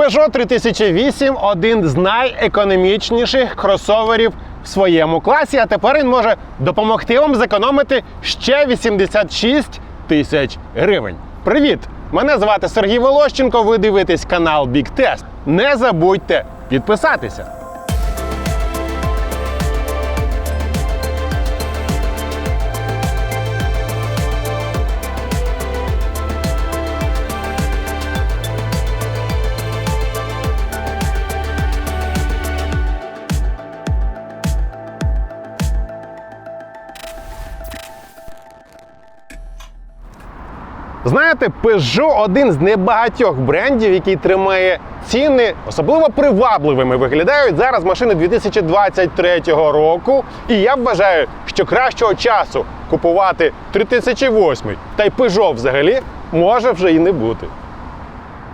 Peugeot 3008 один з найекономічніших кросоверів в своєму класі, а тепер він може допомогти вам зекономити ще 86 тисяч гривень. Привіт! Мене звати Сергій Волощенко. Ви дивитесь канал Big Test. Не забудьте підписатися. Знаєте, Peugeot один з небагатьох брендів, який тримає ціни особливо привабливими. Виглядають зараз машини 2023 року. І я вважаю, що кращого часу купувати 3008 та й Peugeot взагалі може вже і не бути.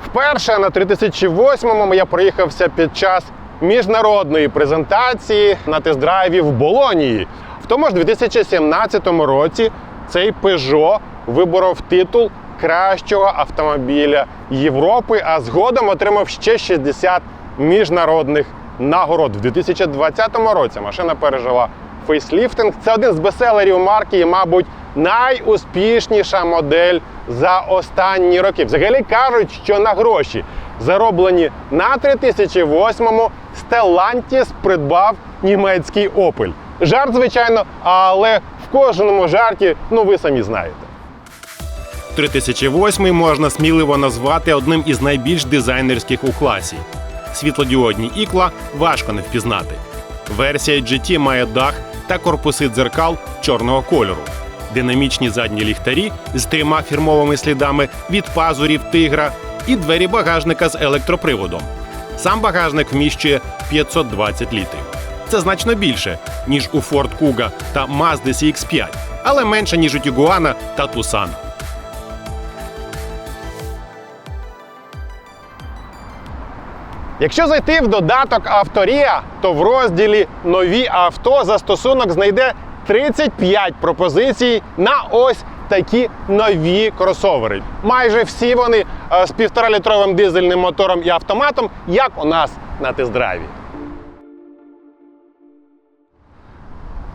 Вперше на 3008-му я проїхався під час міжнародної презентації на тест-драйві в Болонії. В тому ж 2017 році цей Peugeot виборов титул кращого автомобіля Європи, а згодом отримав ще 60 міжнародних нагород. В 2020 році машина пережила фейсліфтинг. Це один з бестселерів марки і, мабуть, найуспішніша модель за останні роки. Взагалі кажуть, що на гроші, зароблені на 3008-му, Stellantis придбав німецький Opel. Жарт, звичайно, але в кожному жарті, ну ви самі знаєте. 3008 можна сміливо назвати одним із найбільш дизайнерських у класі. Світлодіодні ікла важко не впізнати. Версія GT має дах та корпуси дзеркал чорного кольору, динамічні задні ліхтарі з трьома фірмовими слідами від пазурів тигра і двері багажника з електроприводом. Сам багажник вміщує 520 літрів. Це значно більше, ніж у Ford Kuga та Mazda CX-5, але менше, ніж у Tiguan та Tucson. Якщо зайти в додаток Авторія, то в розділі Нові авто застосунок знайде 35 пропозицій на ось такі нові кросовери. Майже всі вони е, з 1,5-літровим дизельним мотором і автоматом, як у нас на тест-драйві.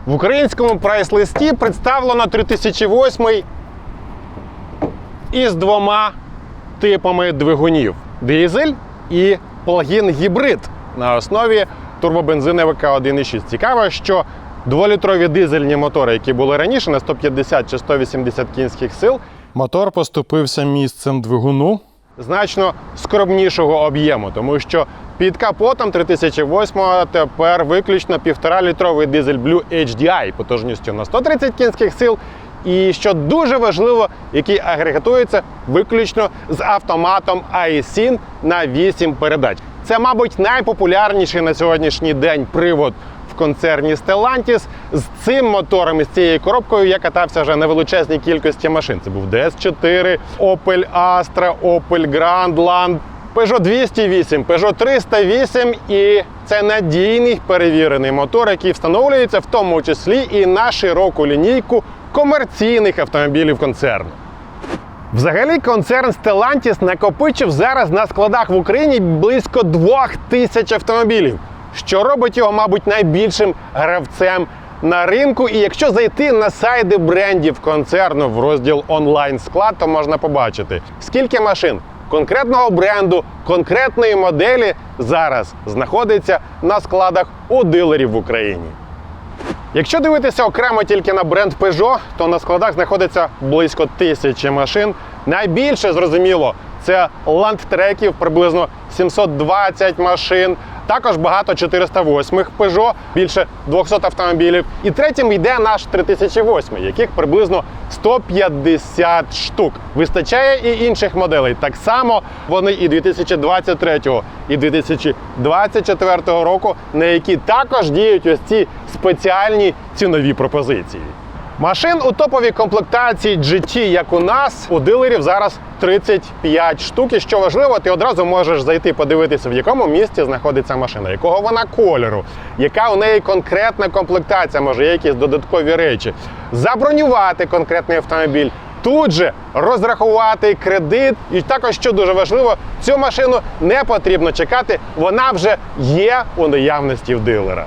В українському прайс-листі представлено 3008 із двома типами двигунів: дизель і плагін-гібрид на основі турбобензиновика 1.6. Цікаво, що дволітрові дизельні мотори, які були раніше на 150 чи 180 кінських сил, мотор поступився місцем двигуну значно скромнішого об'єму, тому що під капотом 3008 тепер виключно 1,5-літровий дизель Blue HDI потужністю на 130 кінських сил. І що дуже важливо, який агрегатується виключно з автоматом iSyn на 8 передач. Це, мабуть, найпопулярніший на сьогоднішній день привод в концерні Stellantis. З цим мотором і з цією коробкою я катався вже на величезній кількості машин. Це був DS4, Opel Astra, Opel Grandland, Peugeot 208, Peugeot 308 і це надійний перевірений мотор, який встановлюється в тому числі і на широку лінійку комерційних автомобілів концерну. Взагалі, концерн Stellantis накопичив зараз на складах в Україні близько двох тисяч автомобілів, що робить його, мабуть, найбільшим гравцем на ринку. І якщо зайти на сайти брендів концерну в розділ онлайн склад, то можна побачити, скільки машин конкретного бренду, конкретної моделі зараз знаходиться на складах у дилерів в Україні. Якщо дивитися окремо тільки на бренд Peugeot, то на складах знаходиться близько тисячі машин. Найбільше зрозуміло це ландтреків, приблизно 720 машин. Також багато 408 Peugeot, більше 200 автомобілів. І третім йде наш 3008, яких приблизно 150 штук. Вистачає і інших моделей. Так само вони і 2023 і 2024 року, на які також діють ось ці спеціальні цінові пропозиції. Машин у топовій комплектації GT, як у нас, у дилерів зараз 35 штук. І що важливо, ти одразу можеш зайти подивитися, в якому місці знаходиться машина, якого вона кольору, яка у неї конкретна комплектація, може, є якісь додаткові речі, забронювати конкретний автомобіль. тут же розрахувати кредит. І також, що дуже важливо, цю машину не потрібно чекати, вона вже є у наявності в дилера.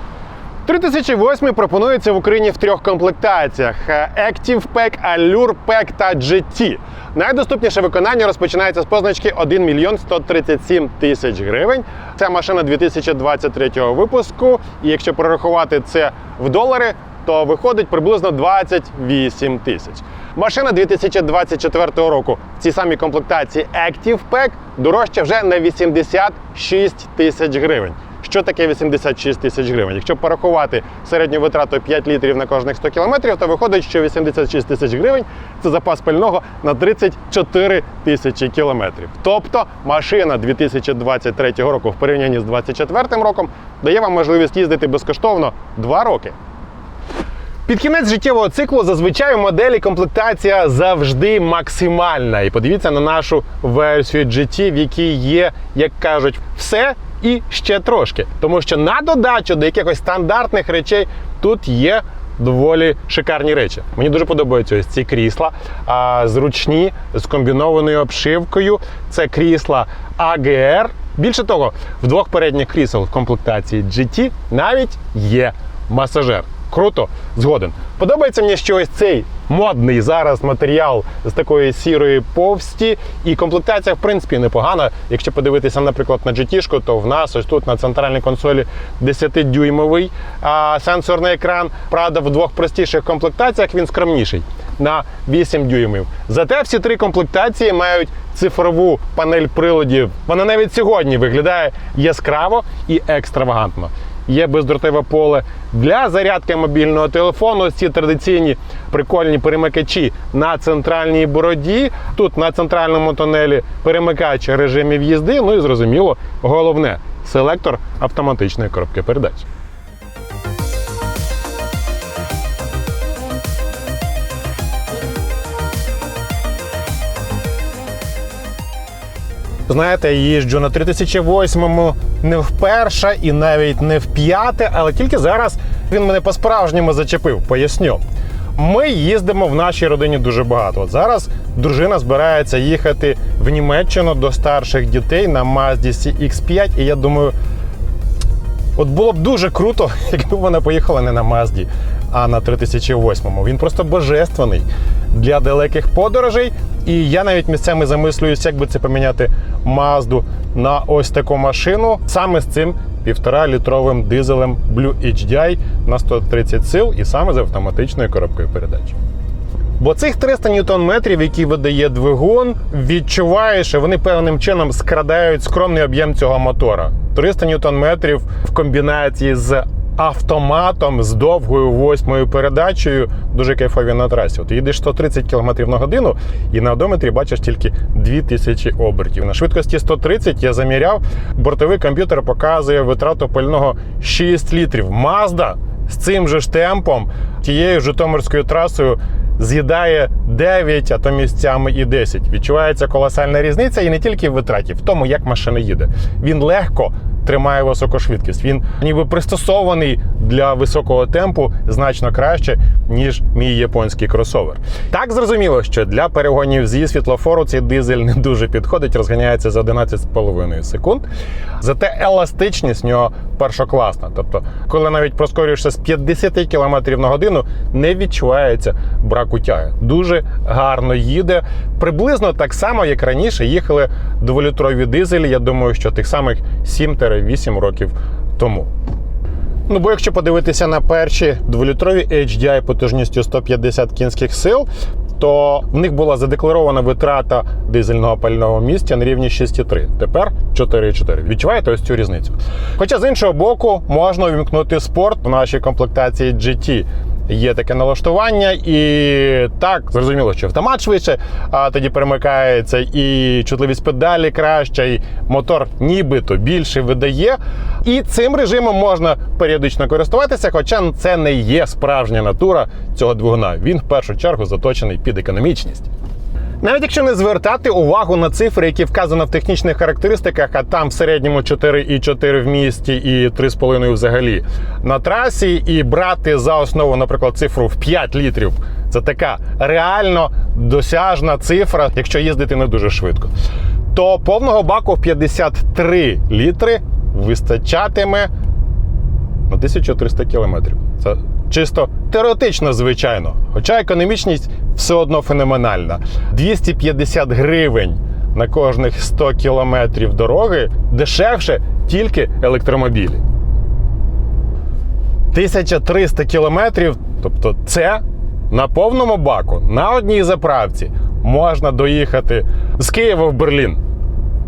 3008 пропонується в Україні в трьох комплектаціях: Active Pack, Allure Pack та GT. Найдоступніше виконання розпочинається з позначки 1 мільйон 137 тисяч гривень. Це машина 2023 випуску. І якщо прорахувати це в долари, то виходить приблизно 28 тисяч. Машина 2024 року в цій самій комплектації Active Pack дорожча вже на 86 тисяч гривень. Що таке 86 тисяч гривень? Якщо порахувати середню витрату 5 літрів на кожних 100 кілометрів, то виходить, що 86 тисяч гривень це запас пального на 34 тисячі кілометрів. Тобто машина 2023 року в порівнянні з 2024 роком дає вам можливість їздити безкоштовно 2 роки. Під кінець життєвого циклу зазвичай у моделі комплектація завжди максимальна. І подивіться на нашу версію GT, в якій є, як кажуть, все і ще трошки. Тому що на додачу до якихось стандартних речей тут є. Доволі шикарні речі. Мені дуже подобаються ось ці крісла, а, зручні з комбінованою обшивкою. Це крісла AGR. Більше того, в двох передніх крісел в комплектації GT навіть є масажер. Круто, згоден. Подобається мені, що ось цей модний зараз матеріал з такої сірої повсті, і комплектація, в принципі, непогана. Якщо подивитися, наприклад, на GT, то в нас ось тут на центральній консолі 10-дюймовий а, сенсорний екран. Правда, в двох простіших комплектаціях він скромніший на 8 дюймів. Зате всі три комплектації мають цифрову панель приладів. Вона навіть сьогодні виглядає яскраво і екстравагантно є бездротове поле для зарядки мобільного телефону. Ці традиційні прикольні перемикачі на центральній бороді. Тут на центральному тунелі перемикач режимів їзди. Ну і зрозуміло, головне селектор автоматичної коробки передач. Знаєте, їжджу на 3008-му не вперше і навіть не вп'яте, але тільки зараз він мене по-справжньому зачепив. Поясню. Ми їздимо в нашій родині дуже багато. От зараз дружина збирається їхати в Німеччину до старших дітей на Mazda CX5, і я думаю, От було б дуже круто, якби вона поїхала не на Мазді, а на 3008-му. Він просто божественний для далеких подорожей. І я навіть місцями замислююся, як би це поміняти Мазду на ось таку машину саме з цим півтора-літровим дизелем Blue HDI на 130 сил і саме з автоматичною коробкою передач. Бо цих 300 ньютон-метрів, які видає двигун, відчуваєш, що вони певним чином скрадають скромний об'єм цього мотора. 300 ньютон-метрів в комбінації з автоматом з довгою восьмою передачею дуже кайфові на трасі. От їдеш 130 км на годину і на одометрі бачиш тільки 2000 обертів. На швидкості 130 я заміряв, бортовий комп'ютер показує витрату пального 6 літрів. Mazda з цим же ж темпом тією житомирською трасою з'їдає 9, а то місцями і 10. Відчувається колосальна різниця і не тільки в витраті, в тому, як машина їде. Він легко тримає високу швидкість. Він ніби пристосований для високого темпу значно краще, ніж мій японський кросовер. Так зрозуміло, що для перегонів зі світлофору цей дизель не дуже підходить, розганяється за 11,5 секунд. Зате еластичність в нього першокласна. Тобто, коли навіть проскорюєшся з 50 км на годину, не відчувається браку тяги. Дуже гарно їде. Приблизно так само, як раніше їхали дволітрові дизелі. Я думаю, що тих самих 7-8 років тому. Ну, бо якщо подивитися на перші дволітрові HDI потужністю 150 кінських сил, то в них була задекларована витрата дизельного пального місця на рівні 6,3. Тепер 4,4. Відчуваєте ось цю різницю? Хоча з іншого боку, можна увімкнути спорт в нашій комплектації GT. Є таке налаштування, і так зрозуміло, що автомат швидше, а тоді перемикається, і чутливість педалі краща, і мотор нібито більше видає. І цим режимом можна періодично користуватися, хоча це не є справжня натура цього двигуна. Він в першу чергу заточений під економічність. Навіть якщо не звертати увагу на цифри, які вказано в технічних характеристиках, а там в середньому 4,4 в місті і 3,5 взагалі на трасі, і брати за основу, наприклад, цифру в 5 літрів Це така реально досяжна цифра, якщо їздити не дуже швидко. То повного баку в 53 літри вистачатиме на 1300 кілометрів. Це чисто теоретично, звичайно. Хоча економічність все одно феноменальна. 250 гривень на кожних 100 кілометрів дороги дешевше тільки електромобілі. 1300 кілометрів, тобто це на повному баку, на одній заправці можна доїхати з Києва в Берлін.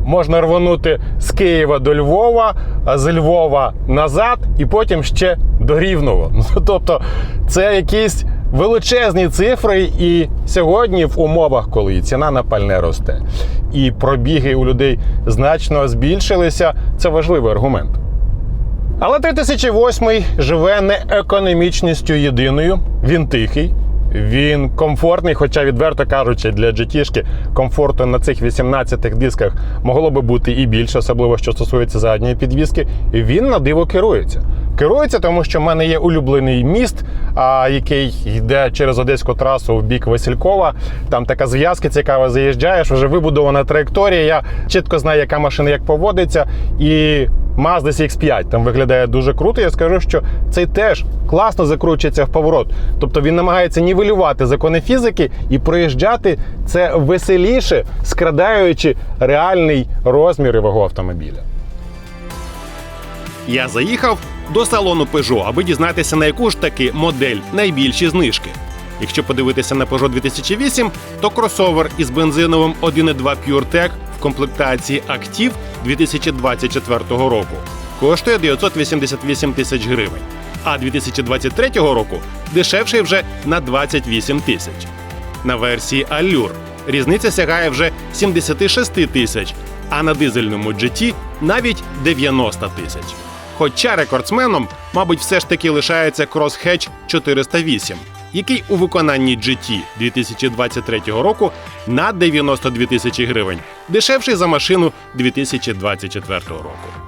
Можна рвонути з Києва до Львова, а з Львова назад, і потім ще до Рівного. Ну, тобто, це якісь величезні цифри, і сьогодні в умовах, коли ціна на пальне росте, і пробіги у людей значно збільшилися, це важливий аргумент. Але 3008 живе не економічністю єдиною. Він тихий, він комфортний, хоча, відверто кажучи, для GT комфорту на цих 18 дисках могло би бути і більше, особливо що стосується задньої підвіски. Він на диво керується. Керується, тому що в мене є улюблений міст, а, який йде через одеську трасу в бік Василькова. Там така зв'язка цікава, заїжджаєш, вже вибудована траєкторія. Я чітко знаю, яка машина як поводиться. І Mazda CX-5 там виглядає дуже круто. Я скажу, що цей теж класно закручується в поворот. Тобто він намагається нівелювати закони фізики і проїжджати це веселіше, скрадаючи реальний розмір вагу автомобіля. Я заїхав до салону Peugeot, аби дізнатися, на яку ж таки модель найбільші знижки. Якщо подивитися на Peugeot 2008, то кросовер із бензиновим 1.2 PureTech в комплектації Active 2024 року коштує 988 тисяч гривень, а 2023 року дешевший вже на 28 тисяч. На версії Allure різниця сягає вже 76 тисяч, а на дизельному GT навіть 90 тисяч. Хоча рекордсменом, мабуть, все ж таки лишається Crosshatch 408, який у виконанні GT 2023 року на 92 тисячі гривень, дешевший за машину 2024 року.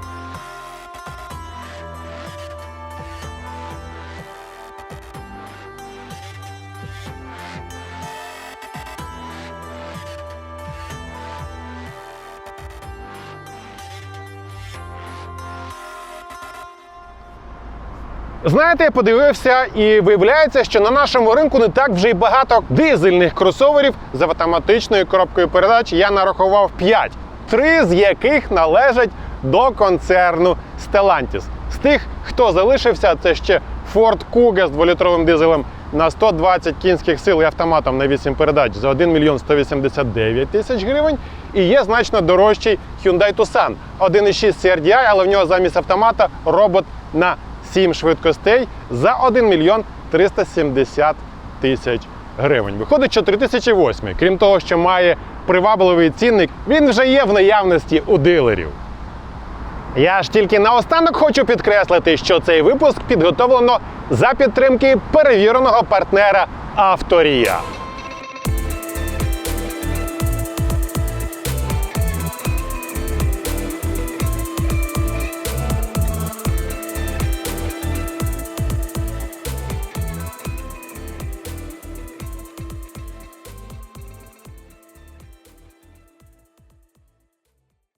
Знаєте, я подивився і виявляється, що на нашому ринку не так вже й багато дизельних кросоверів з автоматичною коробкою передач. Я нарахував 5, три з яких належать до концерну Stellantis. З тих, хто залишився, це ще Ford Kuga з 2-літровим дизелем на 120 кінських сил і автоматом на 8 передач за 1 мільйон 189 тисяч гривень. І є значно дорожчий Hyundai Tucson 1,6 CRDI, але в нього замість автомата робот на 7 швидкостей за 1 мільйон 370 тисяч гривень. Виходить, що 3008. Крім того, що має привабливий цінник, він вже є в наявності у дилерів. Я ж тільки наостанок хочу підкреслити, що цей випуск підготовлено за підтримки перевіреного партнера Авторія.